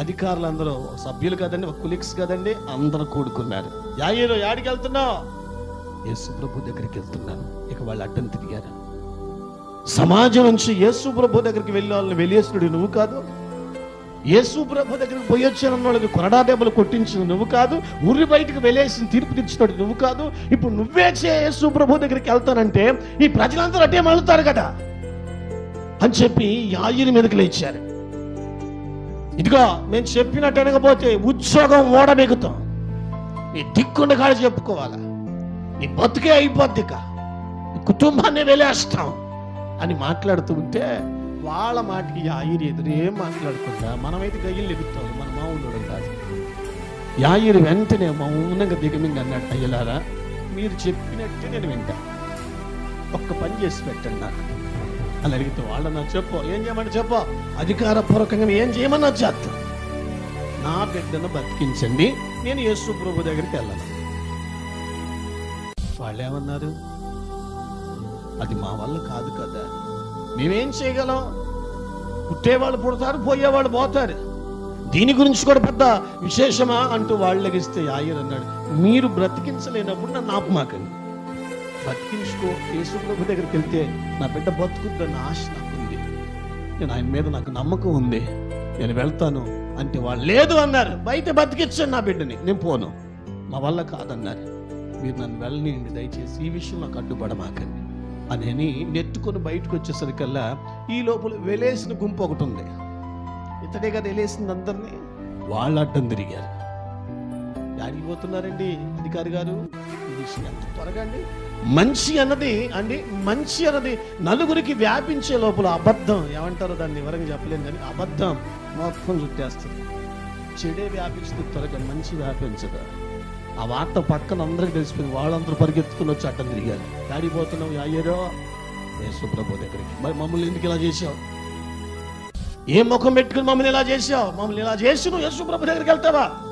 అధికారులందరూ సభ్యులు కదండి కులిక్స్ కదండి అందరూ కూడుకున్నారు. యాయిరు యాడికి వెళ్తున్నావు? యేసు ప్రభు దగ్గరికి వెళ్తున్నాను. ఇక వాళ్ళు అడ్డం తిరిగారు. సమాజం నుంచి యేసు ప్రభు దగ్గరికి వెళ్ళే వాళ్ళని వెలియేసుడు నువ్వు కాదు. యేసు ప్రభు దగ్గరికి పోయి వాళ్ళకి కొరడా దెబ్బలు కొట్టించిన నువ్వు కాదు. ఊరి బయటకు వెళ్ళేసి తీర్పు తెచ్చినాడు నువ్వు కాదు. ఇప్పుడు నువ్వే చే యేసు ప్రభు దగ్గరికి వెళ్తానంటే ఈ ప్రజలందరూ అట్టే మలుతారు కదా అని చెప్పి యాయిని మీదకి లేచారు. ఇదిగో మేము చెప్పినట్టు అనకపోతే ఉద్యోగం ఓడబెగుతాం నీ దిక్కుండ కాడ చెప్పుకోవాలా? నీ బతుకే అయిపోద్ది ఇక. నీ కుటుంబాన్ని వెళ్ళేస్తాం అని మాట్లాడుతూ ఉంటే వాళ్ళ మాటకి యాయిరి ఏం మాట్లాడకుండా మనమైతే గయ్యలు ఎగుతాం మన మామూలు కాదు. యాయిరి వెంటనే మౌనంగా దిగమింగ్ అన్నట్టు అయ్యలారా మీరు చెప్పినట్టే నేను వింటా. ఒక్క పని చేసి పెట్టండి నాకు. అని అడిగితే వాళ్ళు నాకు చెప్పు. ఏం చేయమని చెప్పు. అధికారపూర్వకంగా ఏం చేయమన్నా చేస్తా. నా బిడ్డను బతికించండి. నేను యేసు ప్రభు దగ్గరికి వెళ్ళాలి వాళ్ళు ఏమన్నారు అది మా వల్ల కాదు కదా. మేమేం చేయగలం? పుట్టేవాళ్ళు పుడతారు పోయేవాళ్ళు పోతారు. దీని గురించి కూడా పెద్ద విశేషమా అంటూ వాళ్ళు లెగిస్తే ఆయన అన్నాడు మీరు బ్రతికించలేనప్పుడు నన్ను ఆపమాకండి. బతికించుకో. యేసు ప్రభు దగ్గరికి వెళ్తే నా బిడ్డ బతుకుద్దన్న ఆశ నాకుంది. నేను ఆయన మీద నాకు నమ్మకం ఉంది. నేను వెళ్తాను. అంటే వాళ్ళు లేదు అన్నారు. బయట బతికించండి నా బిడ్డని. నేను పోను. మా వల్ల కాదన్నారు. మీరు నన్ను వెళ్ళనియండి. దయచేసి ఈ విషయం నాకు అడ్డుపడమాకండి. అని నెట్టుకొని బయటకు వచ్చేసరికల్లా ఈ లోపల వెలేసిన గుంపు ఒకటి ఉంది. ఇతడే కదా వెలేసింది అందరినీ. వాళ్ళు అడ్డం తిరిగారు. యాడికి పోతున్నారండి అధికారి గారు. ఈ విషయం ఎంత త్వరగా అండి? మంచి అన్నది అండి మంచి అన్నది నలుగురికి వ్యాపించే లోపల అబద్ధం. ఏమంటారో దాన్ని? వివరంగా చెప్పలేను కానీ అబద్ధం మొత్తం చుట్టేస్తుంది. చెడే వ్యాపించదు త్వరగా మంచి వ్యాపించదు. ఆ వార్త పక్కన అందరికి తెలిసిపోయింది. వాళ్ళందరూ పరిగెత్తుకుని వచ్చి అడ్డం తిరిగారు. దాడిపోతున్నాం పోతున్నావు అయ్యారో యేసు దగ్గరికి. మరి మమ్మల్ని ఎందుకు ఇలా చేసావు ఏ ముఖం పెట్టుకుని మమ్మల్ని ఇలా చేసావు మమ్మల్ని ఇలా చేసి నువ్వు యేసు దగ్గరికి వెళ్తావా?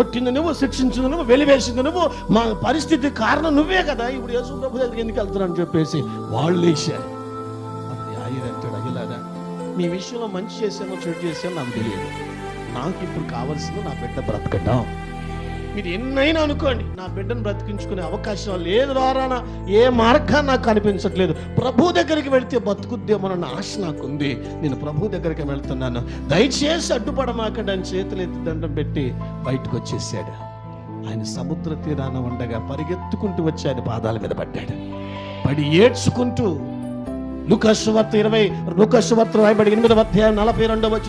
కొట్టింది నువ్వు శిక్షించింది నువ్వు వెలివేసింది నువ్వు. మా పరిస్థితి కారణం నువ్వే కదా. ఇప్పుడు యేసు ప్రభు దగ్గరికి ఎందుకు వెళ్తున్నావు అని చెప్పేసి వాళ్ళు లేచారు. అప్పుడు ఆయన అంటాడు అయ్యలాగా మీ విషయంలో మంచి చేసామో చెడు చేసామో నాకు తెలియదు. నాకు ఇప్పుడు కావాల్సింది నా బిడ్డ బ్రతకటం. మీరు ఎన్నైనా అనుకోండి నా బిడ్డను బ్రతికించుకునే అవకాశం లేదు ద్వారా ఏ మార్గాన్ని నాకు కనిపించట్లేదు. ప్రభు దగ్గరికి వెళితే బతుకుద్దేమోనన్న ఆశ నాకుంది. నేను ప్రభు దగ్గరికి వెళ్తున్నాను. దయచేసి అడ్డుపడమాకండి అని చేతులు ఎత్తి దండం పెట్టి బయటకు వచ్చేసాడు. ఆయన సముద్ర తీరాన ఉండగా పరిగెత్తుకుంటూ వచ్చి ఆయన పాదాల మీద పడ్డాడు. పడి ఏడ్చుకుంటూ లుకస్వార్త ఇరవై లుకస్వార్త రాయబడి ఎనిమిదవ అధ్యాయం నలభై రెండవ వచ్చిన